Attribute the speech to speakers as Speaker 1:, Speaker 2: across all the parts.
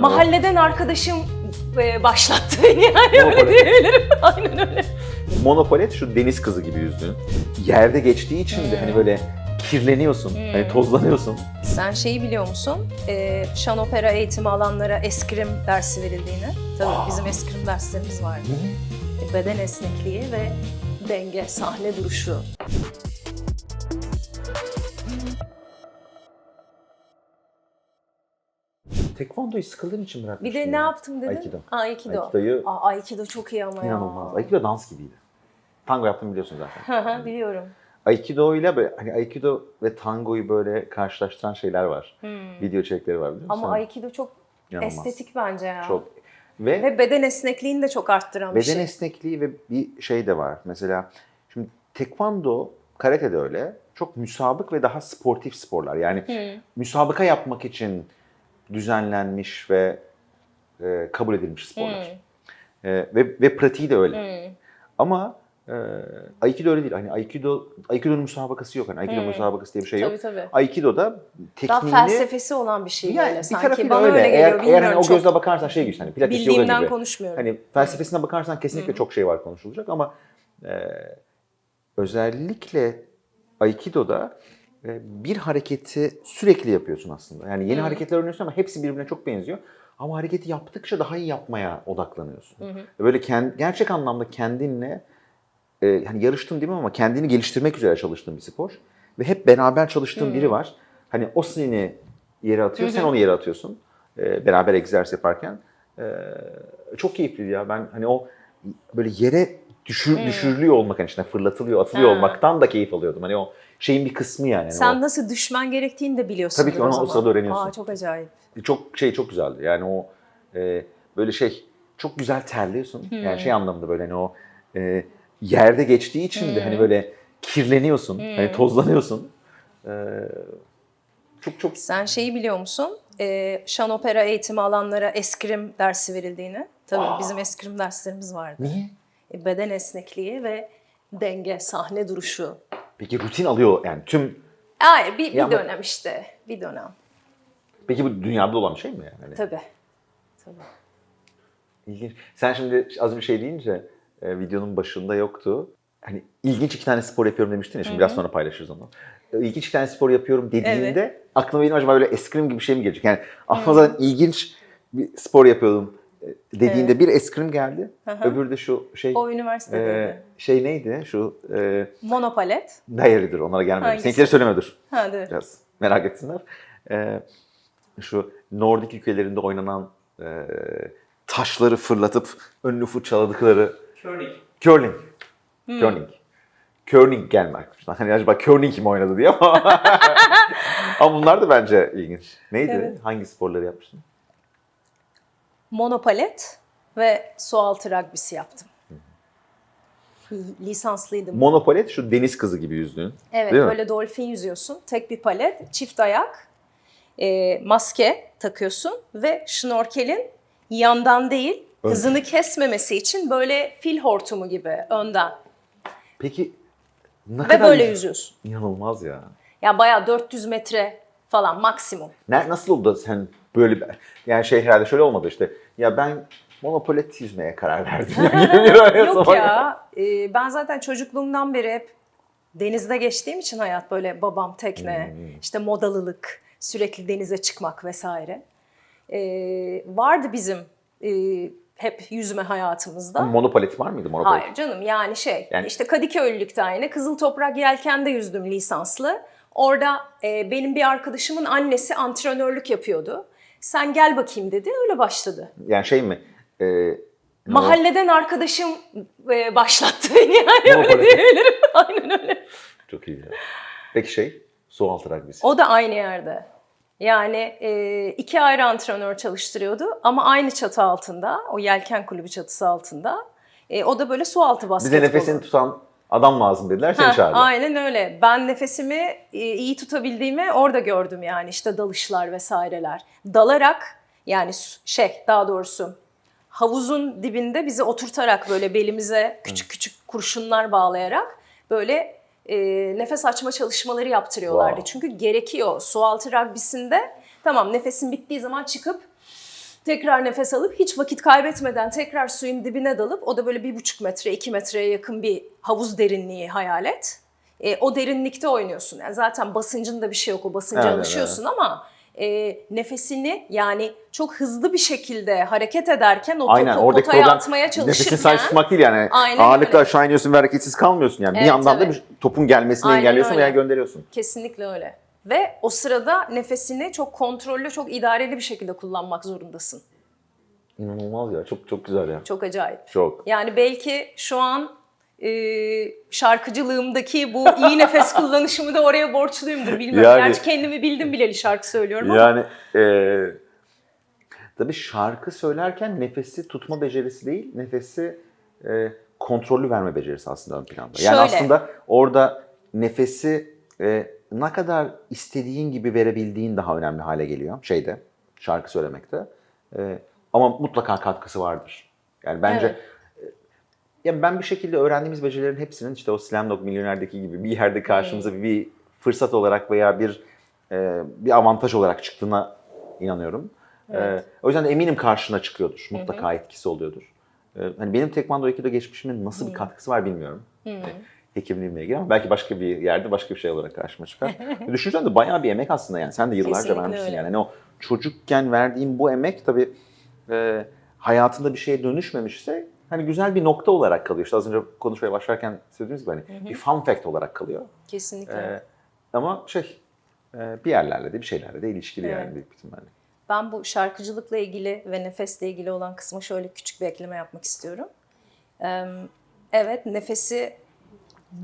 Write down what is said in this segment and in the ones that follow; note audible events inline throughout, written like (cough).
Speaker 1: Mahalleden arkadaşım e, başlattı beni (laughs) yani öyle
Speaker 2: Monopoly.
Speaker 1: diyebilirim. (laughs) Aynen öyle.
Speaker 2: Monopolet şu deniz kızı gibi yüzdüğün. Yerde geçtiği için de hani böyle kirleniyorsun, hani tozlanıyorsun.
Speaker 1: Sen şeyi biliyor musun? Ee, şan opera eğitimi alanlara eskrim dersi verildiğini. Tabii bizim eskrim derslerimiz vardı. E, Beden esnekliği ve denge, sahne duruşu.
Speaker 2: Tekvandoyu sıkıldığın için
Speaker 1: Bir
Speaker 2: bırakmıştım.
Speaker 1: de ne
Speaker 2: ya.
Speaker 1: yaptım dedin?
Speaker 2: Aikido.
Speaker 1: Aikido.
Speaker 2: Aikido'yu
Speaker 1: Aa, Aikido çok iyi ama ya.
Speaker 2: inanılmaz. Aikido dans gibiydi. Tango yaptığımı biliyorsun zaten.
Speaker 1: Hı hı, Biliyorum.
Speaker 2: Aikido ile böyle hani Aikido ve tangoyu böyle karşılaştıran şeyler var.
Speaker 1: Hmm.
Speaker 2: Video içerikleri var biliyor musun?
Speaker 1: Ama Aikido çok
Speaker 2: İnanılmaz.
Speaker 1: estetik bence ya.
Speaker 2: Çok. Ve,
Speaker 1: Ve beden esnekliğini de çok arttıran bir
Speaker 2: beden
Speaker 1: şey.
Speaker 2: esnekliği ve bir şey de var. Mesela şimdi tekvando, karate de öyle. Çok müsabık ve daha sportif sporlar. Yani
Speaker 1: Hı.
Speaker 2: müsabaka yapmak için düzenlenmiş ve e, kabul edilmiş sporlar. E, ve, ve pratiği de öyle.
Speaker 1: Hı.
Speaker 2: Ama e, Aikido öyle değil. Hani Aikido, Aikido'nun müsabakası yok. Hani Aikido müsabakası diye bir şey yok.
Speaker 1: Tabii tabii.
Speaker 2: Aikido'da
Speaker 1: Daha
Speaker 2: tekniğini...
Speaker 1: felsefesi olan bir şey
Speaker 2: Yani
Speaker 1: böyle
Speaker 2: bir
Speaker 1: sanki.
Speaker 2: tarafıyla
Speaker 1: Bana
Speaker 2: öyle.
Speaker 1: öyle,
Speaker 2: Eğer,
Speaker 1: geliyor.
Speaker 2: eğer hani
Speaker 1: Bilmiyorum
Speaker 2: o
Speaker 1: çok
Speaker 2: gözle bakarsan şey işte hani pilates yoga
Speaker 1: bildiğimden
Speaker 2: gibi.
Speaker 1: konuşmuyorum.
Speaker 2: Hani felsefesine bakarsan kesinlikle çok şey var konuşulacak ama e, özellikle Aikido'da bir hareketi sürekli yapıyorsun aslında. Yani yeni hareketler öğreniyorsun ama hepsi birbirine çok benziyor. Ama hareketi yaptıkça daha iyi yapmaya odaklanıyorsun. Böyle kend, gerçek anlamda kendinle e, hani yarıştın değil mi ama kendini geliştirmek üzere çalıştığın bir spor. Ve hep beraber çalıştığın biri var. Hani o seni yere atıyor, sen onu yere atıyorsun. E, beraber egzersiz yaparken. E, çok keyifliydi ya. Ben hani o böyle yere düşür, düşürülüyor olmak, hani işte fırlatılıyor, atılıyor
Speaker 1: Ha.
Speaker 2: olmaktan da keyif alıyordum. Hani o şeyin bir kısmı yani. Hani
Speaker 1: Sen
Speaker 2: o,
Speaker 1: nasıl düşmen gerektiğini de biliyorsun.
Speaker 2: Tabii ki onu o sırada öğreniyorsun.
Speaker 1: Aa, çok acayip.
Speaker 2: çok şey çok güzeldi. Yani o e, böyle şey çok güzel terliyorsun. Yani şey anlamında böyle hani o e, yerde geçtiği için de hani böyle kirleniyorsun. Hani tozlanıyorsun. E, çok çok
Speaker 1: Sen şeyi biliyor musun? Ee, şan opera eğitimi alanlara eskrim dersi verildiğini. Tabii bizim eskrim derslerimiz vardı.
Speaker 2: niye?
Speaker 1: E, Beden esnekliği ve denge, sahne duruşu.
Speaker 2: Peki rutin alıyor yani tüm
Speaker 1: Ay, bir, bir dönem işte. Bir dönem.
Speaker 2: Peki bu dünyada olan bir şey mi yani? Hani
Speaker 1: Tabii. Tabii.
Speaker 2: ilginç. Sen şimdi az bir şey deyince e, videonun başında yoktu. Hani ilginç iki tane spor yapıyorum demiştin ya şimdi biraz sonra paylaşırız onu. E, İlginç iki tane spor yapıyorum dediğinde aklıma benim acaba böyle eskrim gibi bir şey mi gelecek? Yani aklıma zaten ilginç bir spor yapıyordum e, dediğinde bir eskrim geldi. Öbürü de şu şey
Speaker 1: O üniversitedeydi.
Speaker 2: e, şey neydi? Şu e,
Speaker 1: Monopalet.
Speaker 2: diary'dir onlara gelmedi. Seninkileri söylemedir.
Speaker 1: Ha, dur.
Speaker 2: Biraz merak etsinler. E, şu Nordik ülkelerinde oynanan e, taşları fırlatıp önünü fırçaladıkları curling. Curling. Curling gelmek. Hani acaba curling kim oynadı diye ama (laughs) ama bunlar da bence ilginç. Neydi?
Speaker 1: Evet.
Speaker 2: Hangi sporları yapmıştın?
Speaker 1: Monopalet ve sualtı rugby'si yaptım. Lisanslıydım.
Speaker 2: Monopolet şu deniz kızı gibi yüzdüğün.
Speaker 1: Evet
Speaker 2: Değil mi?
Speaker 1: böyle dolfin yüzüyorsun. Tek bir palet, çift ayak, e, maske takıyorsun ve şnorkelin yandan değil
Speaker 2: Ön.
Speaker 1: hızını kesmemesi için böyle fil hortumu gibi önden.
Speaker 2: Peki ne
Speaker 1: Ve
Speaker 2: kadar
Speaker 1: böyle
Speaker 2: yüz-
Speaker 1: yüzüyorsun.
Speaker 2: İnanılmaz ya.
Speaker 1: Ya bayağı 400 metre falan maksimum.
Speaker 2: Ne, nasıl oldu sen böyle bir... Yani şey herhalde şöyle olmadı işte. Ya ben monopolet yüzmeye karar verdim. Yani (laughs)
Speaker 1: Yok ya e, ben zaten çocukluğumdan beri hep denizde geçtiğim için hayat böyle babam tekne,
Speaker 2: Hmm.
Speaker 1: işte modalılık, sürekli denize çıkmak vesaire. E, vardı bizim e, hep yüzme hayatımızda.
Speaker 2: Monopolet var mıydı monopolet?
Speaker 1: Hayır canım yani şey
Speaker 2: Yani-
Speaker 1: işte Kadıköylülükte aynı Kızıl Toprak Yelken'de yüzdüm lisanslı. Orada e, benim bir arkadaşımın annesi antrenörlük yapıyordu. Sen gel bakayım dedi öyle başladı.
Speaker 2: Yani şey mi? E,
Speaker 1: Mahalleden arkadaşım e, başlattı beni (laughs) yani öyle diyebilirim. (laughs) Aynen öyle.
Speaker 2: Çok iyi. Peki şey? Su altı rugby'si.
Speaker 1: O da aynı yerde. Yani e, iki ayrı antrenör çalıştırıyordu ama aynı çatı altında, o yelken kulübü çatısı altında. E, o da böyle su altı basketbolu.
Speaker 2: Bize nefesini tutan adam lazım dediler seni
Speaker 1: Heh,
Speaker 2: çağırdılar.
Speaker 1: Aynen öyle. Ben nefesimi e, iyi tutabildiğimi orada gördüm yani işte dalışlar vesaireler. Dalarak yani şey daha doğrusu havuzun dibinde bizi oturtarak böyle belimize küçük küçük kurşunlar bağlayarak böyle e, nefes açma çalışmaları yaptırıyorlardı.
Speaker 2: Wow.
Speaker 1: Çünkü gerekiyor. Sualtı rugbysinde tamam nefesin bittiği zaman çıkıp Tekrar nefes alıp hiç vakit kaybetmeden tekrar suyun dibine dalıp o da böyle bir buçuk metre, iki metreye yakın bir havuz derinliği hayal et. E, o derinlikte oynuyorsun. Yani zaten basıncında bir şey yok. O basınca
Speaker 2: Evet,
Speaker 1: alışıyorsun ama e, nefesini yani çok hızlı bir şekilde hareket ederken o
Speaker 2: Aynen
Speaker 1: topu
Speaker 2: oradaki
Speaker 1: potaya
Speaker 2: problem
Speaker 1: atmaya
Speaker 2: nefesini
Speaker 1: çalışırken
Speaker 2: sadece tutmak değil yani.
Speaker 1: Aynen
Speaker 2: Ağırlıkla
Speaker 1: öyle.
Speaker 2: aşağı iniyorsun ve hareketsiz kalmıyorsun yani. bir
Speaker 1: Evet,
Speaker 2: yandan da
Speaker 1: evet.
Speaker 2: bir topun gelmesini
Speaker 1: Aynen
Speaker 2: engelliyorsun
Speaker 1: öyle.
Speaker 2: veya gönderiyorsun.
Speaker 1: kesinlikle öyle. Ve o sırada nefesini çok kontrollü, çok idareli bir şekilde kullanmak zorundasın.
Speaker 2: İnanılmaz ya. Çok çok güzel ya.
Speaker 1: Çok acayip.
Speaker 2: Çok.
Speaker 1: Yani belki şu an e, şarkıcılığımdaki bu iyi nefes (laughs) kullanışımı da oraya borçluyumdur bilmiyorum.
Speaker 2: Yani-
Speaker 1: Gerçi kendimi bildim bileli şarkı söylüyorum ama.
Speaker 2: Yani eee tabii şarkı söylerken nefesi tutma becerisi değil, nefesi eee kontrollü verme becerisi aslında ön planda. Yani
Speaker 1: Şöyle.
Speaker 2: aslında orada nefesi eee, ne kadar istediğin gibi verebildiğin daha önemli hale geliyor şeyde, şarkı söylemekte. Eee, ama mutlaka katkısı vardır. Yani bence
Speaker 1: Evet.
Speaker 2: ya ben bir şekilde öğrendiğimiz becerilerin hepsinin işte o Slamdog Milyoner'deki gibi bir yerde karşımıza bir, bir fırsat olarak veya bir e, bir avantaj olarak çıktığına inanıyorum.
Speaker 1: Evet.
Speaker 2: E, o yüzden de eminim karşına çıkıyordur. Mutlaka etkisi oluyordur. E, hani benim tekvando aikido geçmişimin nasıl bir katkısı var bilmiyorum. E, hekimliğimle ilgili ama belki başka bir yerde başka bir şey olarak karşıma çıkar. (laughs) E, Düşünsen de bayağı bir emek aslında yani. Sen de yıllarca
Speaker 1: Kesinlikle
Speaker 2: vermişsin
Speaker 1: öyle.
Speaker 2: yani. Hani o çocukken verdiğin bu emek tabii e, hayatında bir şeye dönüşmemişse hani güzel bir nokta olarak kalıyor. İşte az önce konuşmaya başlarken söylediğimiz gibi hani bir fun fact olarak kalıyor.
Speaker 1: Kesinlikle.
Speaker 2: E, ama şey e, bir yerlerle de bir şeylerle de ilişkili
Speaker 1: Evet.
Speaker 2: yani büyük ihtimalle.
Speaker 1: Ben bu şarkıcılıkla ilgili ve nefesle ilgili olan kısmı şöyle küçük bir ekleme yapmak istiyorum. Evet, nefesi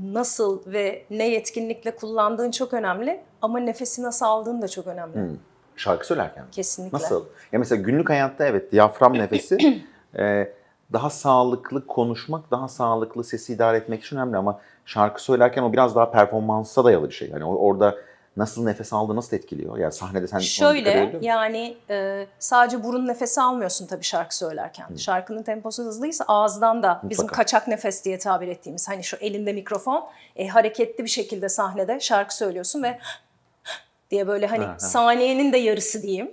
Speaker 1: nasıl ve ne yetkinlikle kullandığın çok önemli ama nefesi nasıl aldığın da çok önemli.
Speaker 2: Hmm. Şarkı söylerken mi?
Speaker 1: Kesinlikle.
Speaker 2: Nasıl? Ya mesela günlük hayatta evet diyafram nefesi (clears throat) e, daha sağlıklı konuşmak, daha sağlıklı sesi idare etmek için önemli ama şarkı söylerken o biraz daha performansa dayalı bir şey. Yani orada nasıl nefes aldığı nasıl etkiliyor? Yani sahnede sen
Speaker 1: Şöyle yani e, sadece burun nefesi almıyorsun tabii şarkı söylerken. Şarkının temposu hızlıysa ağızdan da bizim
Speaker 2: Mutlaka.
Speaker 1: kaçak nefes diye tabir ettiğimiz hani şu elinde mikrofon e, hareketli bir şekilde sahnede şarkı söylüyorsun ve diye böyle hani
Speaker 2: Ha, ha.
Speaker 1: saniyenin de yarısı diyeyim.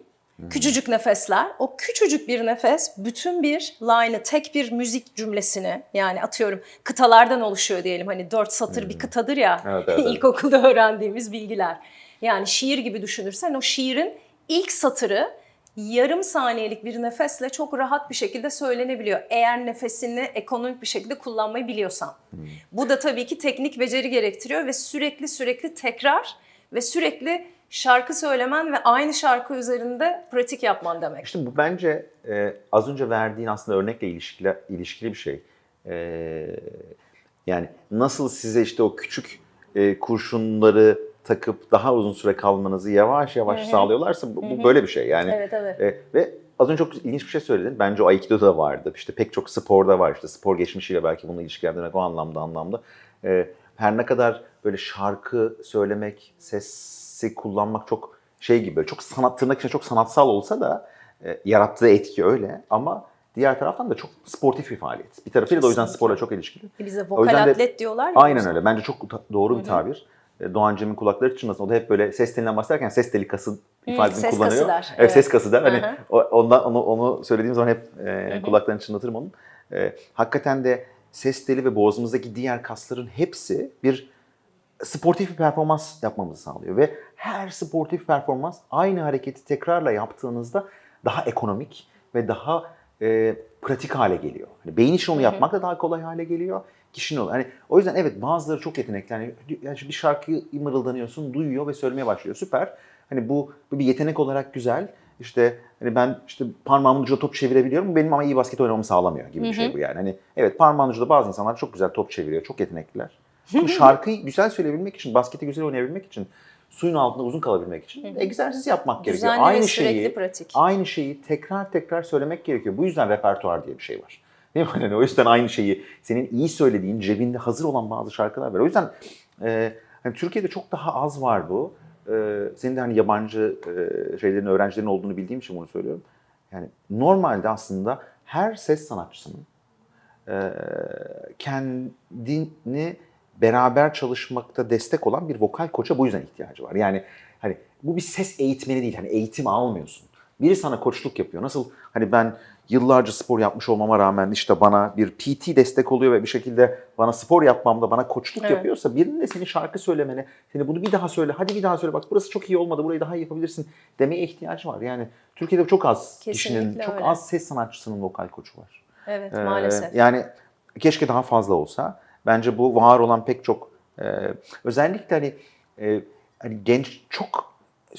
Speaker 1: Küçücük nefesler. O küçücük bir nefes bütün bir line'ı, tek bir müzik cümlesini yani atıyorum kıtalardan oluşuyor diyelim. Hani dört satır bir kıtadır ya
Speaker 2: Evet, evet, evet. (laughs)
Speaker 1: ilkokulda öğrendiğimiz bilgiler. Yani şiir gibi düşünürsen o şiirin ilk satırı yarım saniyelik bir nefesle çok rahat bir şekilde söylenebiliyor. Eğer nefesini ekonomik bir şekilde kullanmayı biliyorsan. Bu da tabii ki teknik beceri gerektiriyor ve sürekli sürekli tekrar ve sürekli şarkı söylemen ve aynı şarkı üzerinde pratik yapman demek.
Speaker 2: İşte bu bence e, az önce verdiğin aslında örnekle ilişkili, ilişkili bir şey. E, yani nasıl size işte o küçük e, kurşunları takıp daha uzun süre kalmanızı yavaş yavaş sağlıyorlarsa bu, bu böyle bir şey. Yani
Speaker 1: Evet evet.
Speaker 2: e, ve az önce çok ilginç bir şey söyledin. Bence o Aikido'da da vardı. İşte pek çok sporda var. İşte spor geçmişiyle belki bunu ilişkilendirmek o anlamda anlamda. E, her ne kadar böyle şarkı söylemek, sesi kullanmak çok şey gibi, çok sanat tırnak içinde çok sanatsal olsa da e, yarattığı etki öyle. Ama diğer taraftan da çok sportif bir faaliyet. Bir tarafıyla da o yüzden sporla çok ilişkili.
Speaker 1: Bize
Speaker 2: O
Speaker 1: vokal atlet diyorlar ya.
Speaker 2: Aynen öyle. Bence çok doğru bir tabir. E, Doğan Cem'in kulakları çınlasın. O da hep böyle ses telinden bahsederken ses deli kası ifadesini
Speaker 1: ses
Speaker 2: kullanıyor.
Speaker 1: kası der,
Speaker 2: Evet,
Speaker 1: evet.
Speaker 2: ses kası der. Hani ondan onu onu söylediğim zaman hep e, kulaklarını çınlatırım onun. E, hakikaten de ses teli ve boğazımızdaki diğer kasların hepsi bir sportif bir performans yapmamızı sağlıyor ve her sportif performans aynı hareketi tekrarla yaptığınızda daha ekonomik ve daha e, pratik hale geliyor. Hani beyin işi onu yapmak da daha kolay hale geliyor. Kişinin onu. Hani o yüzden evet bazıları çok yetenekli. Hani yani bir şarkıyı mırıldanıyorsun, duyuyor ve söylemeye başlıyor. Süper. Hani bu, bu bir yetenek olarak güzel. İşte hani ben işte parmağımın ucuyla top çevirebiliyorum. Benim ama iyi basket oynamamı sağlamıyor gibi bir şey bu yani. Hani evet parmağın ucuyla bazı insanlar çok güzel top çeviriyor. Çok yetenekliler. Ama (laughs) şarkıyı güzel söyleyebilmek için, basketi güzel oynayabilmek için, suyun altında uzun kalabilmek için egzersiz yapmak gerekiyor.
Speaker 1: Düzenli ve
Speaker 2: Aynı şeyi,
Speaker 1: pratik.
Speaker 2: aynı şeyi tekrar tekrar söylemek gerekiyor. Bu yüzden repertuar diye bir şey var. (laughs) Değil mi? Yani o yüzden aynı şeyi senin iyi söylediğin, cebinde hazır olan bazı şarkılar var. O yüzden e, hani Türkiye'de çok daha az var bu. E, senin de hani yabancı e, şeylerin, öğrencilerin olduğunu bildiğim için bunu söylüyorum. Yani normalde aslında her ses sanatçısının e, kendini beraber çalışmakta destek olan bir vokal koça bu yüzden ihtiyacı var. Yani hani bu bir ses eğitmeni değil. Hani eğitim almıyorsun. Biri sana koçluk yapıyor. Nasıl hani ben yıllarca spor yapmış olmama rağmen işte bana bir PT destek oluyor ve bir şekilde bana spor yapmamda bana koçluk
Speaker 1: Evet.
Speaker 2: yapıyorsa birinin de senin şarkı söylemene, seni bunu bir daha söyle, hadi bir daha söyle bak burası çok iyi olmadı, burayı daha iyi yapabilirsin demeye ihtiyacı var. Yani Türkiye'de çok az kişinin,
Speaker 1: Kesinlikle
Speaker 2: çok
Speaker 1: öyle.
Speaker 2: az ses sanatçısının vokal koçu var.
Speaker 1: Evet
Speaker 2: Ee,
Speaker 1: maalesef.
Speaker 2: Yani keşke daha fazla olsa. Bence bu var olan pek çok e, özellikle hani e, hani genç çok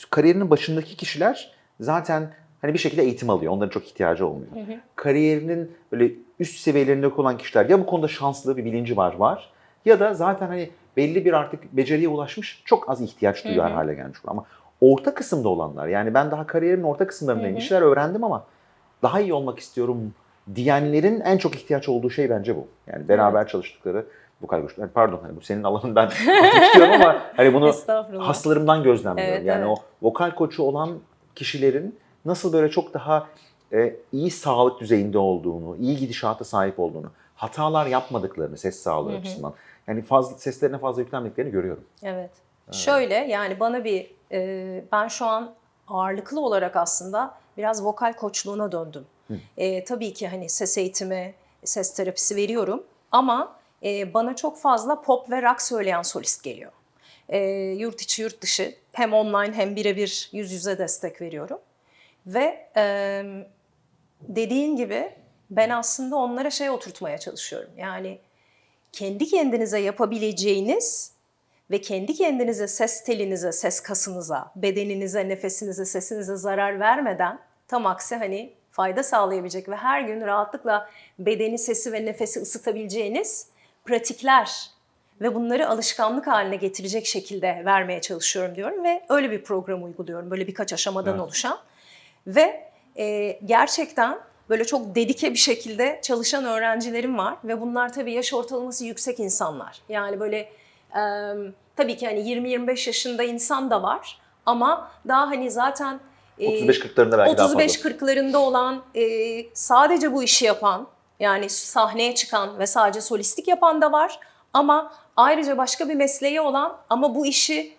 Speaker 2: kariyerinin başındaki kişiler zaten hani bir şekilde eğitim alıyor. Onların çok ihtiyacı olmuyor. Kariyerinin böyle üst seviyelerinde olan kişiler ya bu konuda şanslı bir bilinci var var ya da zaten hani belli bir artık beceriye ulaşmış çok az ihtiyaç duyar hale gelmiş. Ama orta kısımda olanlar yani ben daha kariyerimin orta kısımlarındayım. Bir şeyler öğrendim ama daha iyi olmak istiyorum diyenlerin en çok ihtiyaç olduğu şey bence bu. Yani beraber çalıştıkları vokal koçlar. Yani pardon hani bu senin alanın ben (laughs) tutuyorum ama hani bunu hastalarımdan gözlemliyorum.
Speaker 1: Evet,
Speaker 2: yani
Speaker 1: evet.
Speaker 2: o vokal koçu olan kişilerin nasıl böyle çok daha e, iyi sağlık düzeyinde olduğunu, iyi gidişata sahip olduğunu, hatalar yapmadıklarını ses sağlığı açısından. Yani fazla seslerine fazla yüklenmediklerini görüyorum.
Speaker 1: Evet. Şöyle yani bana bir e, ben şu an ağırlıklı olarak aslında biraz vokal koçluğuna döndüm. E, tabii ki hani ses eğitimi, ses terapisi veriyorum ama e, bana çok fazla pop ve rock söyleyen solist geliyor. E, yurt içi yurt dışı hem online hem birebir yüz yüze destek veriyorum. Ve e, dediğin gibi ben aslında onlara şey oturtmaya çalışıyorum. Yani kendi kendinize yapabileceğiniz ve kendi kendinize ses telinize, ses kasınıza, bedeninize, nefesinize, sesinize zarar vermeden tam aksi hani fayda sağlayabilecek ve her gün rahatlıkla bedeni, sesi ve nefesi ısıtabileceğiniz pratikler ve bunları alışkanlık haline getirecek şekilde vermeye çalışıyorum diyorum ve öyle bir program uyguluyorum. Böyle birkaç aşamadan
Speaker 2: Evet.
Speaker 1: oluşan ve e, gerçekten böyle çok dedike bir şekilde çalışan öğrencilerim var ve bunlar tabii yaş ortalaması yüksek insanlar. Yani böyle e, tabii ki hani 20-25 yaşında insan da var ama daha hani zaten
Speaker 2: 35-40'larında belki daha fazla.
Speaker 1: 35-40'larında olan e, sadece bu işi yapan yani sahneye çıkan ve sadece solistik yapan da var ama ayrıca başka bir mesleği olan ama bu işi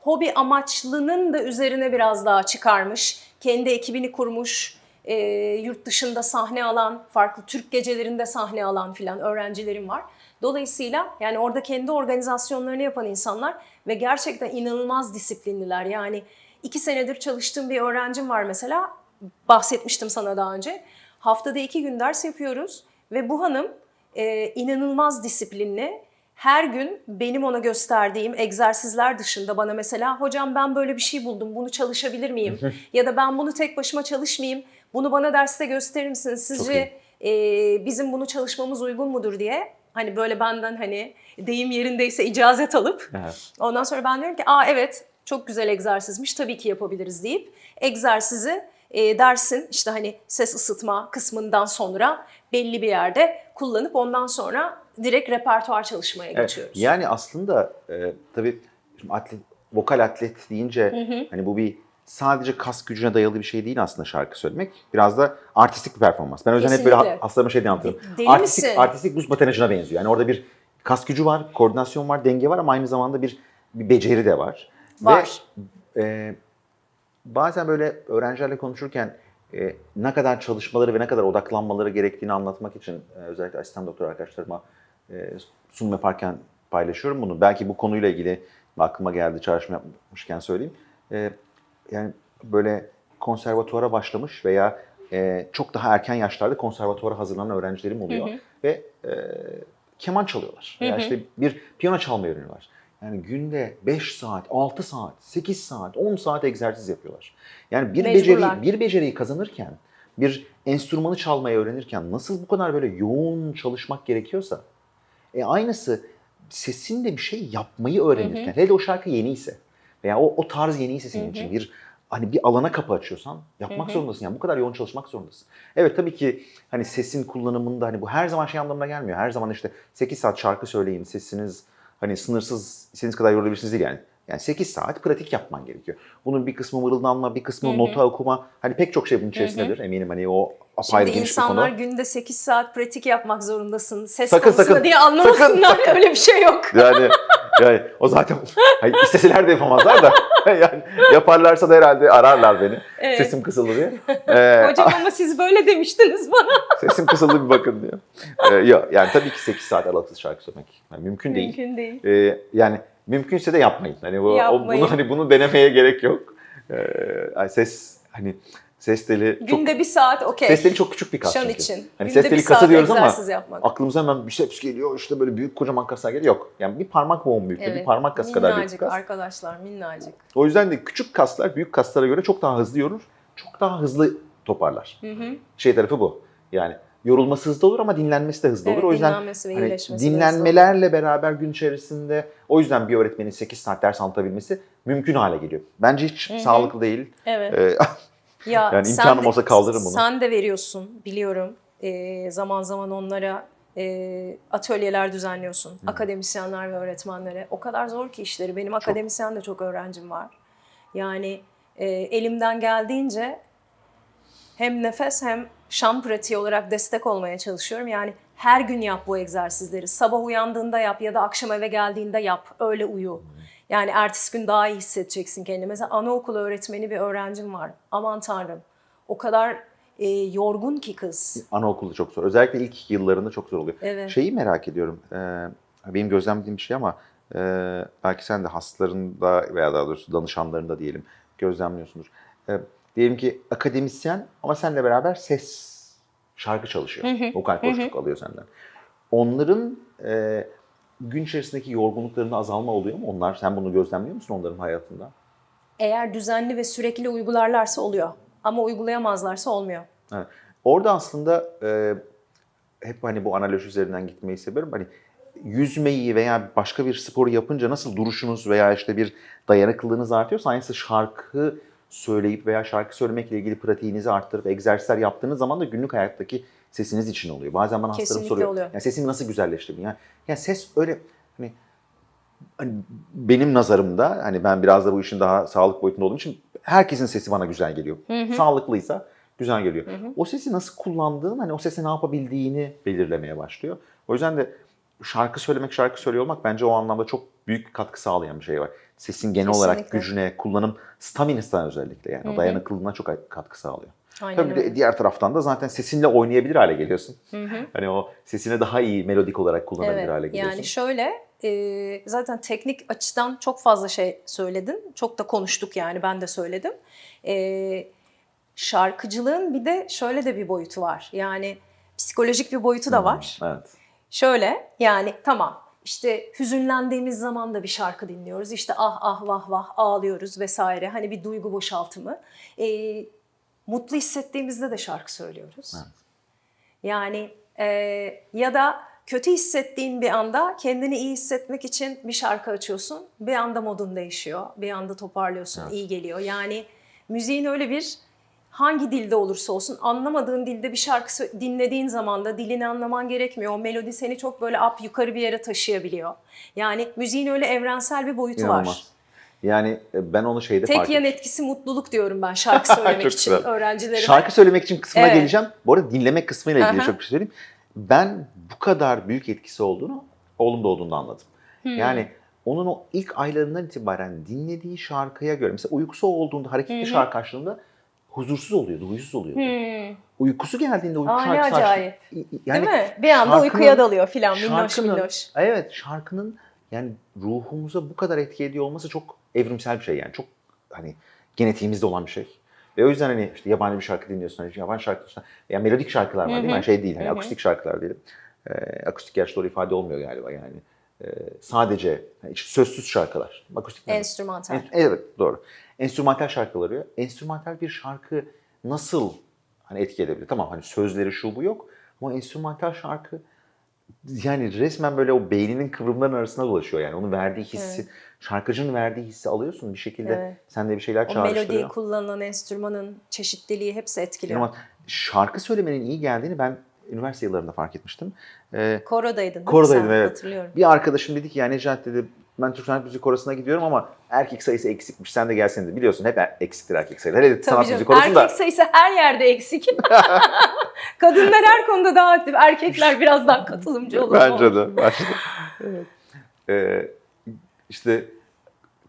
Speaker 1: hobi amaçlının da üzerine biraz daha çıkarmış, kendi ekibini kurmuş, e, yurt dışında sahne alan, farklı Türk gecelerinde sahne alan filan öğrencilerim var. Dolayısıyla yani orada kendi organizasyonlarını yapan insanlar ve gerçekten inanılmaz disiplinliler. Yani iki senedir çalıştığım bir öğrencim var mesela, bahsetmiştim sana daha önce. Haftada iki gün ders yapıyoruz ve bu hanım e, inanılmaz disiplinli. Her gün benim ona gösterdiğim egzersizler dışında bana mesela hocam ben böyle bir şey buldum bunu çalışabilir miyim? ya da ben bunu tek başıma çalışmayayım bunu bana derste gösterir misiniz? Sizce e, bizim bunu çalışmamız uygun mudur diye hani böyle benden hani deyim yerindeyse icazet alıp
Speaker 2: Evet.
Speaker 1: Ondan sonra ben diyorum ki aa evet çok güzel egzersizmiş tabii ki yapabiliriz deyip egzersizi e, dersin işte hani ses ısıtma kısmından sonra belli bir yerde kullanıp ondan sonra direkt repertuar çalışmaya
Speaker 2: Evet,
Speaker 1: geçiyoruz.
Speaker 2: Yani aslında e, tabii şimdi atlet, vokal atlet deyince hani bu bir sadece kas gücüne dayalı bir şey değil aslında şarkı söylemek. Biraz da artistik bir performans. Ben o yüzden hep böyle hastalarıma şey diye anlatırım.
Speaker 1: Deli
Speaker 2: artistik,
Speaker 1: misin?
Speaker 2: artistik buz patenajına benziyor. Yani orada bir kas gücü var, koordinasyon var, denge var ama aynı zamanda bir, bir beceri de var.
Speaker 1: Var.
Speaker 2: Ve e, bazen böyle öğrencilerle konuşurken e, ne kadar çalışmaları ve ne kadar odaklanmaları gerektiğini anlatmak için e, özellikle asistan doktor arkadaşlarıma e, sunum yaparken paylaşıyorum bunu. Belki bu konuyla ilgili aklıma geldi çalışma yapmışken söyleyeyim. E, yani böyle konservatuvara başlamış veya e, çok daha erken yaşlarda konservatuvara hazırlanan öğrencilerim oluyor. Ve e, keman çalıyorlar. Veya işte bir piyano çalmayı öğreniyorlar. Yani günde 5 saat, 6 saat, 8 saat, 10 saat egzersiz yapıyorlar. Yani bir
Speaker 1: Mecburlar.
Speaker 2: beceri bir beceriyi kazanırken, bir enstrümanı çalmayı öğrenirken nasıl bu kadar böyle yoğun çalışmak gerekiyorsa e aynısı sesin de bir şey yapmayı öğrenirken, hele de o şarkı yeniyse veya o, o tarz yeniyse senin için bir hani bir alana kapı açıyorsan yapmak zorundasın. Yani bu kadar yoğun çalışmak zorundasın. Evet tabii ki hani sesin kullanımında hani bu her zaman şey anlamına gelmiyor. Her zaman işte 8 saat şarkı söyleyin, sesiniz hani sınırsız istediğiniz kadar yorulabilirsiniz değil yani. Yani 8 saat pratik yapman gerekiyor. Bunun bir kısmı mırıldanma, bir kısmı nota okuma. Hani pek çok şey bunun içerisindedir. Eminim hani o apayrı
Speaker 1: Şimdi
Speaker 2: geniş bir konu.
Speaker 1: insanlar günde 8 saat pratik yapmak zorundasın. Ses
Speaker 2: Sakın,
Speaker 1: konusunda
Speaker 2: sakın.
Speaker 1: diye anlamasınlar.
Speaker 2: Sakın, sakın. (laughs)
Speaker 1: Öyle bir şey yok.
Speaker 2: Yani (laughs) Yani o zaten hayır, isteseler de yapamazlar da (laughs) yani yaparlarsa da herhalde ararlar beni.
Speaker 1: Evet.
Speaker 2: Sesim kısıldı diye. (laughs) Ee,
Speaker 1: Hocam ama siz böyle demiştiniz bana. (laughs)
Speaker 2: sesim kısıldı bir bakın diye. Ee, yok yani tabii ki 8 saat aralıksız şarkı söylemek yani mümkün değil.
Speaker 1: Mümkün değil.
Speaker 2: Ee, yani mümkünse de yapmayın. Hani bu o-
Speaker 1: Yapmayın.
Speaker 2: bunu hani bunu denemeye gerek yok. Ee, ses hani ses teli çok
Speaker 1: Günde bir saat okey.
Speaker 2: ses teli çok küçük bir kas
Speaker 1: Şan
Speaker 2: çünkü.
Speaker 1: için.
Speaker 2: Hani
Speaker 1: Günde
Speaker 2: ses
Speaker 1: bir
Speaker 2: teli kası
Speaker 1: saat
Speaker 2: diyoruz ama
Speaker 1: yapmak.
Speaker 2: aklımıza hemen biceps geliyor işte böyle büyük kocaman kaslar geliyor. Yok. Yani bir parmak boğum büyüklüğü, bir parmak kas kadar büyük bir
Speaker 1: minnacık
Speaker 2: kas.
Speaker 1: arkadaşlar minnacık.
Speaker 2: O yüzden de küçük kaslar büyük kaslara göre çok daha hızlı yorulur, çok daha hızlı toparlar.
Speaker 1: Hı hı.
Speaker 2: Şey tarafı bu. Yani yorulması hızlı olur ama dinlenmesi de hızlı olur.
Speaker 1: Evet,
Speaker 2: o yüzden
Speaker 1: dinlenmesi ve
Speaker 2: hani dinlenmelerle beraber gün içerisinde o yüzden bir öğretmenin 8 saat ders anlatabilmesi mümkün hale geliyor. Bence hiç
Speaker 1: Hı hı.
Speaker 2: sağlıklı değil.
Speaker 1: Evet.
Speaker 2: Ee, (laughs)
Speaker 1: Ya
Speaker 2: Yani imkanım
Speaker 1: de-
Speaker 2: olsa kaldırırım bunu.
Speaker 1: Sen de veriyorsun biliyorum. Ee, zaman zaman onlara e, atölyeler düzenliyorsun. Akademisyenler ve öğretmenlere. O kadar zor ki işleri. Benim akademisyen de çok öğrencim var. Yani e, elimden geldiğince hem nefes hem şan pratiği olarak destek olmaya çalışıyorum. Yani her gün yap bu egzersizleri. Sabah uyandığında yap ya da akşam eve geldiğinde yap. Öyle uyu. Yani ertesi gün daha iyi hissedeceksin kendini. Mesela anaokulu öğretmeni bir öğrencim var. Aman tanrım. O kadar e, yorgun ki kız.
Speaker 2: anaokulu çok zor. Özellikle ilk yıllarında çok zor oluyor.
Speaker 1: Evet.
Speaker 2: Şeyi merak ediyorum. Ee, benim gözlemlediğim bir şey ama e, belki sen de hastalarında veya daha doğrusu danışanlarında diyelim gözlemliyorsundur. E, diyelim ki akademisyen ama seninle beraber ses, şarkı çalışıyor. Vokal koçluk alıyor senden. Onların e, gün içerisindeki yorgunluklarında azalma oluyor mu? Onlar sen bunu gözlemliyor musun onların hayatında?
Speaker 1: Eğer düzenli ve sürekli uygularlarsa oluyor. Ama uygulayamazlarsa olmuyor.
Speaker 2: Evet. Orada aslında e, hep hani bu analoji üzerinden gitmeyi seviyorum. Hani yüzmeyi veya başka bir sporu yapınca nasıl duruşunuz veya işte bir dayanıklılığınız artıyorsa aynısı şarkı söyleyip veya şarkı söylemekle ilgili pratiğinizi arttırıp egzersizler yaptığınız zaman da günlük hayattaki sesiniz için oluyor. Bazen bana hastalarım
Speaker 1: Kesinlikle
Speaker 2: soruyor.
Speaker 1: oluyor.
Speaker 2: Ya sesimi nasıl güzelleştirdim? Ya, ya ses öyle hani hani benim nazarımda hani ben biraz da bu işin daha sağlık boyutunda olduğum için herkesin sesi bana güzel geliyor. Sağlıklıysa güzel geliyor. O sesi nasıl kullandığın hani o sesi ne yapabildiğini belirlemeye başlıyor. O yüzden de şarkı söylemek, şarkı söylüyor olmak bence o anlamda çok büyük katkı sağlayan bir şey var. Sesin genel olarak
Speaker 1: Kesinlikle.
Speaker 2: gücüne, kullanım, staminasına özellikle yani o dayanıklılığına çok katkı sağlıyor.
Speaker 1: Aynen
Speaker 2: Tabii
Speaker 1: öyle.
Speaker 2: diğer taraftan da zaten sesinle oynayabilir hale geliyorsun. Hani o sesini daha iyi melodik olarak kullanabilir
Speaker 1: Evet,
Speaker 2: hale geliyorsun.
Speaker 1: yani şöyle e, zaten teknik açıdan çok fazla şey söyledin. Çok da konuştuk yani ben de söyledim. E, şarkıcılığın bir de şöyle de bir boyutu var. Yani psikolojik bir boyutu da var.
Speaker 2: Evet.
Speaker 1: Şöyle yani tamam işte hüzünlendiğimiz zaman da bir şarkı dinliyoruz. İşte ah ah vah vah ağlıyoruz vesaire. Hani bir duygu boşaltımı. E, mutlu hissettiğimizde de şarkı söylüyoruz. Yani e, ya da kötü hissettiğin bir anda kendini iyi hissetmek için bir şarkı açıyorsun. Bir anda modun değişiyor. Bir anda toparlıyorsun. iyi geliyor. Yani müziğin öyle bir hangi dilde olursa olsun anlamadığın dilde bir şarkı dinlediğin zaman da dilini anlaman gerekmiyor. O melodi seni çok böyle up yukarı bir yere taşıyabiliyor. Yani müziğin öyle evrensel bir boyutu var.
Speaker 2: Yani e, ben onu şeyde
Speaker 1: Tek
Speaker 2: fark
Speaker 1: yan
Speaker 2: ettim.
Speaker 1: etkisi mutluluk diyorum ben şarkı (laughs) söylemek için
Speaker 2: güzel.
Speaker 1: öğrencilerime.
Speaker 2: Şarkı söylemek için kısmına
Speaker 1: Evet.
Speaker 2: geleceğim. Bu arada dinlemek kısmıyla ilgili
Speaker 1: Aha.
Speaker 2: çok bir şey söyleyeyim. Ben bu kadar büyük etkisi olduğunu oğlumda olduğunda anladım.
Speaker 1: Hmm.
Speaker 2: Yani onun o ilk aylarından itibaren dinlediği şarkıya göre mesela uykusu olduğunda hareketli şarkı açtığında huzursuz oluyordu, huysuz oluyordu.
Speaker 1: Hmm.
Speaker 2: Uykusu geldiğinde uyku
Speaker 1: Aa,
Speaker 2: şarkısı açtı-
Speaker 1: acayip.
Speaker 2: Yani
Speaker 1: Değil mi? Bir anda
Speaker 2: şarkının-
Speaker 1: uykuya dalıyor filan minnoş minnoş.
Speaker 2: Evet şarkının yani ruhumuza bu kadar etki ediyor olması çok evrimsel bir şey yani çok hani genetiğimizde olan bir şey. Ve o yüzden hani işte yabancı bir şarkı dinliyorsun, hani yabancı şarkı dinliyorsun. veya melodik şarkılar var değil mi? Yani şey değil, hani akustik şarkılar diyelim. Ee, akustik gerçi doğru ifade olmuyor galiba yani. Ee, sadece hiç sözsüz şarkılar. Akustik?
Speaker 1: Enstrümantal.
Speaker 2: En- Evet doğru. Enstrümantal şarkılar arıyor. Enstrümantal bir şarkı nasıl hani etki edebilir? Tamam hani sözleri şu bu yok ama enstrümantal şarkı yani resmen böyle o beyninin kıvrımların arasına dolaşıyor yani. Onun verdiği hissi, şarkıcının verdiği hissi alıyorsun bir şekilde.
Speaker 1: Evet.
Speaker 2: Sen de bir şeyler
Speaker 1: O
Speaker 2: çağrıştırıyor.
Speaker 1: melodiyi kullanılan enstrümanın çeşitliliği hepsi etkiliyor.
Speaker 2: Ama şarkı söylemenin iyi geldiğini ben üniversite yıllarında fark etmiştim. Ee,
Speaker 1: Korodaydın
Speaker 2: Korodaydım
Speaker 1: sen?
Speaker 2: evet.
Speaker 1: Hatırlıyorum.
Speaker 2: Bir arkadaşım dedi ki ya Necat dedi ben Türk Sanat Müziği Korosu'na gidiyorum ama erkek sayısı eksikmiş. Sen de gelsen dedi. Biliyorsun hep er- eksiktir erkek sayısı. Hele
Speaker 1: Tabii
Speaker 2: sanat
Speaker 1: canım.
Speaker 2: müziği korosunda
Speaker 1: Erkek sayısı her yerde eksik. (laughs) Kadınlar her konuda daha aktif. Erkekler (laughs) biraz daha katılımcı olur.
Speaker 2: Bence de. Bence de. Ee, işte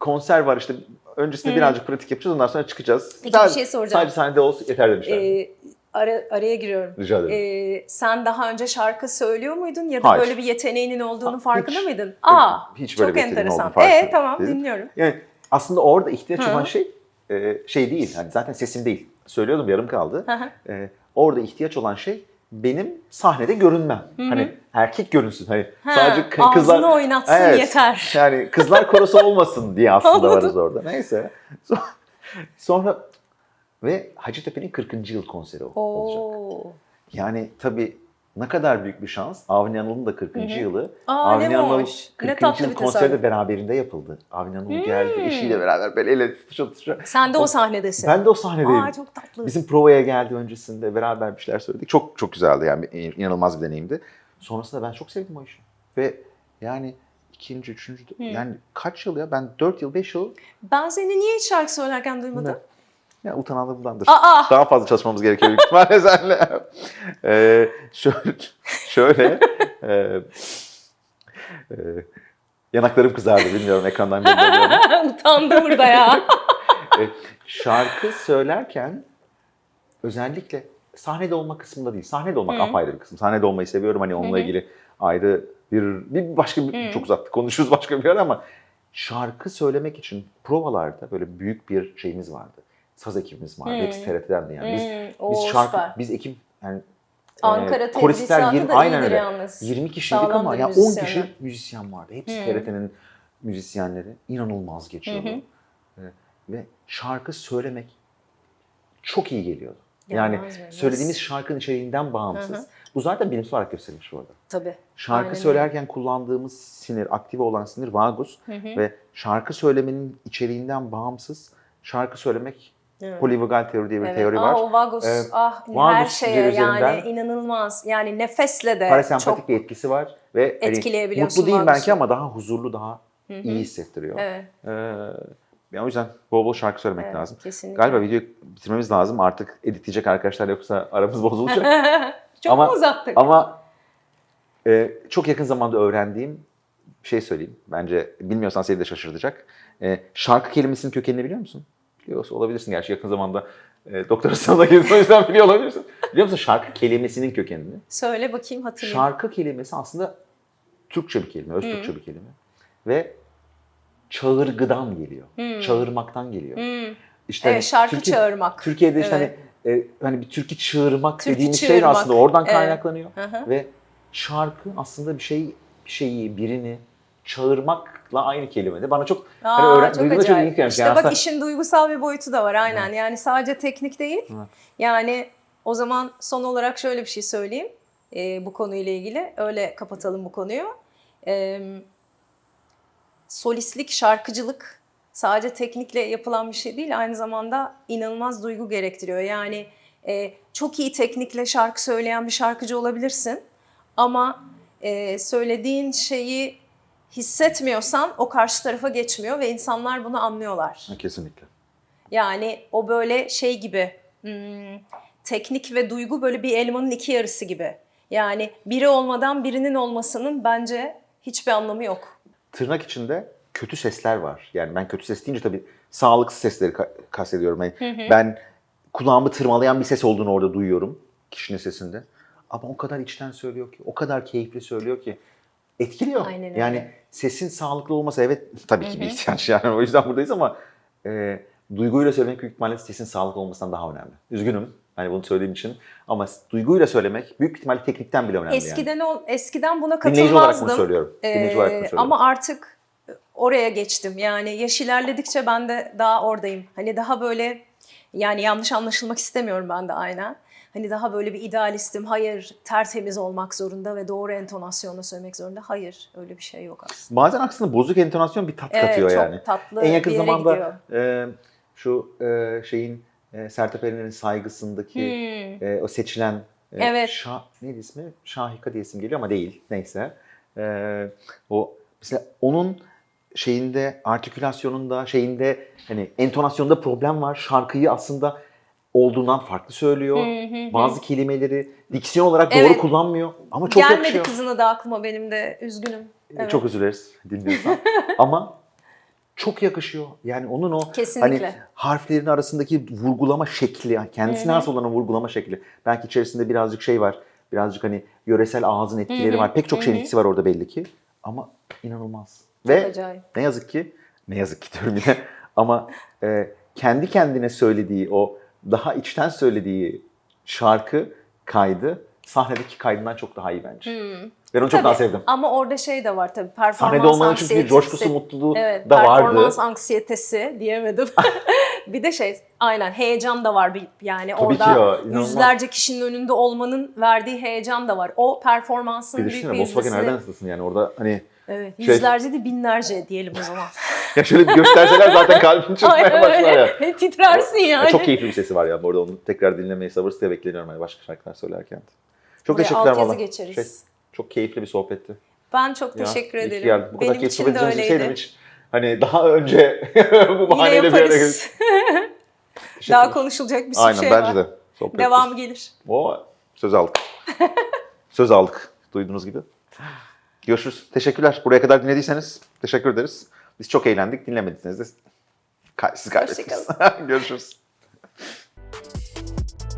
Speaker 2: konser var işte öncesinde birazcık pratik yapacağız ondan sonra çıkacağız.
Speaker 1: Peki bir şey soracağım.
Speaker 2: Sadece sahnede olsun yeter demişler.
Speaker 1: Ee, ara, araya giriyorum.
Speaker 2: Rica ederim.
Speaker 1: Ee, sen daha önce şarkı söylüyor muydun ya da
Speaker 2: Hayır.
Speaker 1: böyle bir yeteneğinin olduğunu
Speaker 2: Ha,
Speaker 1: farkında
Speaker 2: hiç.
Speaker 1: mıydın? Aa,
Speaker 2: hiç böyle
Speaker 1: çok
Speaker 2: bir
Speaker 1: enteresan. Ee, tamam
Speaker 2: Dedim.
Speaker 1: dinliyorum.
Speaker 2: Yani aslında orada ihtiyaç
Speaker 1: Hı.
Speaker 2: olan şey e, şey değil. Hani zaten sesim değil. Söylüyordum yarım kaldı.
Speaker 1: Hı hı.
Speaker 2: E, orada ihtiyaç olan şey benim sahnede görünmem. Hani erkek görünsün. Hani
Speaker 1: Ha,
Speaker 2: sadece kı- kızlar
Speaker 1: ağzını oynatsın
Speaker 2: Evet.
Speaker 1: yeter. (laughs)
Speaker 2: Yani kızlar korosu olmasın diye aslında varız orada. Neyse. Sonra, ve Hacettepe'nin 40. yıl konseri olacak.
Speaker 1: Oo.
Speaker 2: Yani tabii ne kadar büyük bir şans. Avni Anıl'ın da 40. yılı.
Speaker 1: Aa,
Speaker 2: Avni
Speaker 1: ne. Ne
Speaker 2: 40.
Speaker 1: tatlı
Speaker 2: yıl konseri de beraberinde yapıldı. Avni Anıl geldi
Speaker 1: Hmm.
Speaker 2: eşiyle beraber böyle ele tutuşa tutuşa.
Speaker 1: Sen de o sahnedesin.
Speaker 2: Ben de o sahnedeyim.
Speaker 1: Aa çok tatlı.
Speaker 2: Bizim provaya geldi öncesinde beraber bir şeyler söyledik. Çok çok güzeldi yani inanılmaz bir deneyimdi. Sonrasında ben çok sevdim o işi. Ve yani ikinci, üçüncü, yani kaç yıl ya? Ben dört yıl, beş yıl
Speaker 1: Ben seni niye hiç şarkı söylerken duymadım?
Speaker 2: Ya utanalımdandır.
Speaker 1: Aa!
Speaker 2: Daha fazla çalışmamız gerekiyor büyük ihtimalle seninle. (laughs) Ee, şöyle, şöyle e, e, yanaklarım kızardı bilmiyorum ekrandan mu? (laughs)
Speaker 1: Utandı burada ya. (laughs)
Speaker 2: E, şarkı söylerken özellikle sahnede olma kısmında değil. Sahnede olmak
Speaker 1: Hı.
Speaker 2: apayrı bir kısım. Sahnede olmayı seviyorum. Hani onunla
Speaker 1: Hı hı.
Speaker 2: ilgili ayrı bir, bir başka bir,
Speaker 1: Hı.
Speaker 2: çok uzattık konuşuruz başka bir yer ama şarkı söylemek için provalarda böyle büyük bir şeyimiz vardı. Saz ekibimiz vardı.
Speaker 1: Hı.
Speaker 2: Hepsi TRT'dendi yani. Biz
Speaker 1: Hmm,
Speaker 2: biz
Speaker 1: oo,
Speaker 2: şarkı
Speaker 1: süper.
Speaker 2: biz ekip yani
Speaker 1: Ankara
Speaker 2: e, koristler
Speaker 1: tedrisatı
Speaker 2: yirmi-
Speaker 1: da
Speaker 2: aynen
Speaker 1: iyidir
Speaker 2: öyle.
Speaker 1: yalnız.
Speaker 2: 20 kişiydik ama ya 10
Speaker 1: müzisyenler.
Speaker 2: kişi müzisyen vardı. Hepsi
Speaker 1: Hı.
Speaker 2: TRT'nin müzisyenleri. İnanılmaz geçiyordu. E, Ve şarkı söylemek çok iyi geliyordu. Yani
Speaker 1: mi?
Speaker 2: söylediğimiz şarkının içeriğinden bağımsız.
Speaker 1: Hı hı.
Speaker 2: Bu zaten bilimsel olarak gösterilmiş bu arada.
Speaker 1: Tabii.
Speaker 2: Şarkı
Speaker 1: Aynen
Speaker 2: söylerken kullandığımız sinir, aktive olan sinir vagus
Speaker 1: Hı hı.
Speaker 2: ve şarkı söylemenin içeriğinden bağımsız şarkı söylemek
Speaker 1: Evet.
Speaker 2: polivagal teori diye bir
Speaker 1: Evet.
Speaker 2: teori
Speaker 1: Aa,
Speaker 2: var.
Speaker 1: o vagus,
Speaker 2: Ee,
Speaker 1: ah her
Speaker 2: vagus
Speaker 1: şeye
Speaker 2: sinir üzerinden-
Speaker 1: yani inanılmaz. Yani nefesle de
Speaker 2: Parasempatik
Speaker 1: çok
Speaker 2: bir etkisi var ve hani
Speaker 1: etkileyebiliyorsun
Speaker 2: mutlu değil
Speaker 1: vagusu.
Speaker 2: belki ama daha huzurlu, daha iyi hissettiriyor.
Speaker 1: Evet,
Speaker 2: Ee, yani o yüzden bol bol şarkı söylemek
Speaker 1: evet,
Speaker 2: lazım.
Speaker 1: kesinlikle.
Speaker 2: Galiba videoyu bitirmemiz lazım. Artık editleyecek arkadaşlar yoksa aramız (laughs) bozulacak. (laughs)
Speaker 1: çok
Speaker 2: Ama-
Speaker 1: mu uzattık?
Speaker 2: Ama e, çok yakın zamanda öğrendiğim şey söyleyeyim. Bence bilmiyorsan seni de şaşırtacak. E, şarkı kelimesinin kökenini biliyor musun? Biliyorsa olabilirsin gerçi yakın zamanda e, doktora (laughs) sınavına girdin o yüzden biliyor olabilirsin. Biliyor musun şarkı kelimesinin kökenini?
Speaker 1: Söyle bakayım hatırlayayım.
Speaker 2: Şarkı kelimesi aslında Türkçe bir kelime, öz Türkçe bir kelime. Ve çağırgıdan geliyor. Çağırmaktan geliyor.
Speaker 1: Hmm.
Speaker 2: İşte
Speaker 1: Evet, şarkı
Speaker 2: Türkiye-
Speaker 1: çağırmak.
Speaker 2: Türkiye'de işte
Speaker 1: Evet.
Speaker 2: hani e, hani bir türkü çığırmak
Speaker 1: Türkü
Speaker 2: dediğimiz şey
Speaker 1: çığırmak.
Speaker 2: aslında oradan
Speaker 1: Evet.
Speaker 2: kaynaklanıyor.
Speaker 1: Hı hı.
Speaker 2: Ve şarkı aslında bir şey bir şeyi, birini çağırmakla aynı kelimede. Bana çok
Speaker 1: Aa,
Speaker 2: hani öğren,
Speaker 1: çok
Speaker 2: duyduğumda çok ilginç gelmiş.
Speaker 1: İşte
Speaker 2: Yani
Speaker 1: bak
Speaker 2: aslında-
Speaker 1: işin duygusal bir boyutu da var aynen. Yani sadece teknik değil.
Speaker 2: Evet.
Speaker 1: Yani o zaman son olarak şöyle bir şey söyleyeyim e, bu konuyla ilgili. Öyle kapatalım bu konuyu. E, solistlik, şarkıcılık sadece teknikle yapılan bir şey değil. Aynı zamanda inanılmaz duygu gerektiriyor. Yani e, çok iyi teknikle şarkı söyleyen bir şarkıcı olabilirsin. Ama e, söylediğin şeyi hissetmiyorsan o karşı tarafa geçmiyor ve insanlar bunu anlıyorlar.
Speaker 2: Ha, Kesinlikle.
Speaker 1: Yani o böyle şey gibi hmm, teknik ve duygu böyle bir elmanın iki yarısı gibi. Yani biri olmadan birinin olmasının bence hiçbir anlamı yok.
Speaker 2: Tırnak içinde kötü sesler var. Yani ben kötü ses deyince tabii sağlıksız sesleri ka- kastediyorum. Yani Ben kulağımı tırmalayan bir ses olduğunu orada duyuyorum kişinin sesinde. Ama o kadar içten söylüyor ki, o kadar keyifli söylüyor ki etkiliyor.
Speaker 1: Aynen öyle.
Speaker 2: Yani sesin sağlıklı olması evet tabii ki bir ihtiyaç yani o yüzden buradayız ama e, duyguyla söylemek büyük ihtimalle sesin sağlıklı olmasından daha önemli. Üzgünüm hani bunu söylediğim için ama duyguyla söylemek büyük ihtimalle teknikten bile önemli yani.
Speaker 1: Eskiden o eskiden buna
Speaker 2: Dinleyici olarak bunu
Speaker 1: katılmazdım.
Speaker 2: söylüyorum. Dinleyici
Speaker 1: Ee,
Speaker 2: olarak bunu söylüyorum.
Speaker 1: ama artık oraya geçtim. Yani yaş ilerledikçe ben de daha oradayım. Hani daha böyle yani yanlış anlaşılmak istemiyorum ben de aynen. Hani daha böyle bir idealistim. Hayır tertemiz olmak zorunda ve doğru entonasyonla söylemek zorunda. Hayır öyle bir şey yok aslında.
Speaker 2: Bazen aslında bozuk entonasyon bir tat
Speaker 1: Evet,
Speaker 2: katıyor
Speaker 1: çok
Speaker 2: yani.
Speaker 1: tatlı
Speaker 2: en yakın
Speaker 1: bir yere
Speaker 2: zamanda
Speaker 1: gidiyor.
Speaker 2: e, şu e, şeyin e, Sertab Erener'in saygısındaki
Speaker 1: Hmm.
Speaker 2: e, o seçilen e,
Speaker 1: Evet.
Speaker 2: Şah, neydi ismi? Şahika diye isim geliyor ama değil. Neyse. E, o mesela onun şeyinde artikülasyonunda şeyinde hani entonasyonda problem var. Şarkıyı aslında olduğundan farklı söylüyor. Bazı kelimeleri diksiyon olarak doğru
Speaker 1: Evet.
Speaker 2: kullanmıyor ama çok
Speaker 1: Gelmedi
Speaker 2: yakışıyor.
Speaker 1: kızını da aklıma benim de üzgünüm. Evet.
Speaker 2: Çok özür dileriz dinliyorsan. (laughs) Ama çok yakışıyor. Yani onun o
Speaker 1: Kesinlikle.
Speaker 2: hani harflerin arasındaki vurgulama şekli, yani kendisine has olanın vurgulama şekli. Belki içerisinde birazcık şey var. Birazcık hani yöresel ağzın etkileri var. Pek çok şeyin etkisi var orada belli ki. Ama inanılmaz. Ve
Speaker 1: acayip.
Speaker 2: ne yazık ki, ne yazık ki diyorum yine (laughs) ama e, kendi kendine söylediği o daha içten söylediği şarkı kaydı sahnedeki kaydından çok daha iyi bence. Ben onu çok daha
Speaker 1: Hmm. Tabii.
Speaker 2: sevdim.
Speaker 1: Ama orada şey de var tabii performans
Speaker 2: Sahnede olmanın çünkü bir coşkusu, mutluluğu
Speaker 1: evet,
Speaker 2: da vardı.
Speaker 1: Performans anksiyetesi diyemedim. (laughs) bir de şey aynen heyecan da var bir- yani
Speaker 2: Tabii
Speaker 1: orada
Speaker 2: ya, inanılmaz.
Speaker 1: yüzlerce kişinin önünde olmanın verdiği heyecan da var. O performansın
Speaker 2: Bir
Speaker 1: büyük bir
Speaker 2: Volkswagen
Speaker 1: yüzdesini-
Speaker 2: nereden ısıtsın yani orada hani
Speaker 1: Evet,
Speaker 2: şey-
Speaker 1: yüzlerce de binlerce diyelim o zaman. (laughs)
Speaker 2: ya şöyle bir gösterseler zaten kalbin çarpmaya
Speaker 1: Aynen
Speaker 2: başlar ya.
Speaker 1: öyle. (laughs) Titrersin yani.
Speaker 2: Ya Çok keyifli bir sesi var ya bu arada onu tekrar dinlemeyi sabırsızlıkla bekleniyorum hani başka şarkılar söylerken. Çok
Speaker 1: Buraya
Speaker 2: teşekkürler valla.
Speaker 1: geçeriz.
Speaker 2: Şey, çok keyifli bir sohbetti.
Speaker 1: Ben çok
Speaker 2: Ya,
Speaker 1: teşekkür ederim.
Speaker 2: geldin. Bu kadar
Speaker 1: Benim
Speaker 2: keyifli
Speaker 1: için de öyleydi.
Speaker 2: hiç hani daha önce (laughs) bu bahaneyle bir gelip. (laughs)
Speaker 1: Daha konuşulacak bir sürü
Speaker 2: Aynen
Speaker 1: şey
Speaker 2: bence
Speaker 1: var.
Speaker 2: de. Sohbet
Speaker 1: Devamı gelir.
Speaker 2: O söz aldık. söz aldık. Duyduğunuz gibi. Görüşürüz. Teşekkürler. Buraya kadar dinlediyseniz teşekkür ederiz. Biz çok eğlendik. Dinlemediyseniz de siz kaybettiniz. (laughs) Görüşürüz.